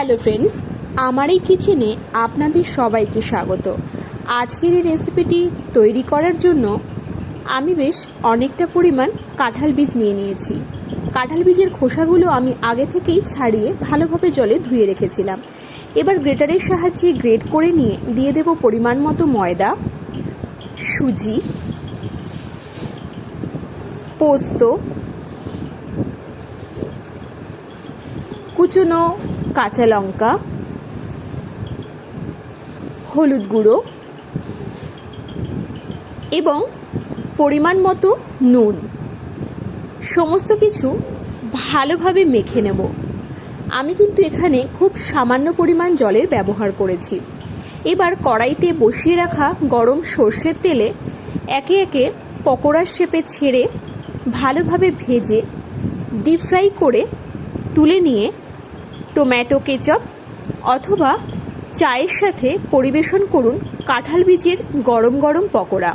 Hello friends, আমার এই কিচেনে আপনাদের সবাইকে স্বাগত। আজকের এই রেসিপিটি তৈরি করার জন্য আমি বেশ অনেকটা পরিমাণ কাঁঠাল বীজ নিয়ে নিয়েছি। কাঁঠাল বীজের খোসাগুলো আমি আগে থেকেই ছাড়িয়ে ভালোভাবে জলে ধুয়ে রেখেছিলাম। এবার গ্রেটারের সাহায্যে গ্রেট করে নিয়ে দিয়ে দেব পরিমাণ মতো ময়দা, সুজি, পোস্ত, কুচনো কাঁচা লঙ্কা, হলুদ গুঁড়ো এবং পরিমাণ মতো নুন। সমস্ত কিছু ভালোভাবে মেখে নেব। আমি কিন্তু এখানে খুব সামান্য পরিমাণ জলের ব্যবহার করেছি। এবার কড়াইতে বসিয়ে রাখা গরম সর্ষের তেলে একে একে পকোড়ার শেপে ছেড়ে ভালোভাবে ভেজে ডিপ ফ্রাই করে তুলে নিয়ে টমেটো কেচাপ অথবা চায়ের সাথে পরিবেশন করুন কাঁঠাল বীজের গরম গরম পকোড়া।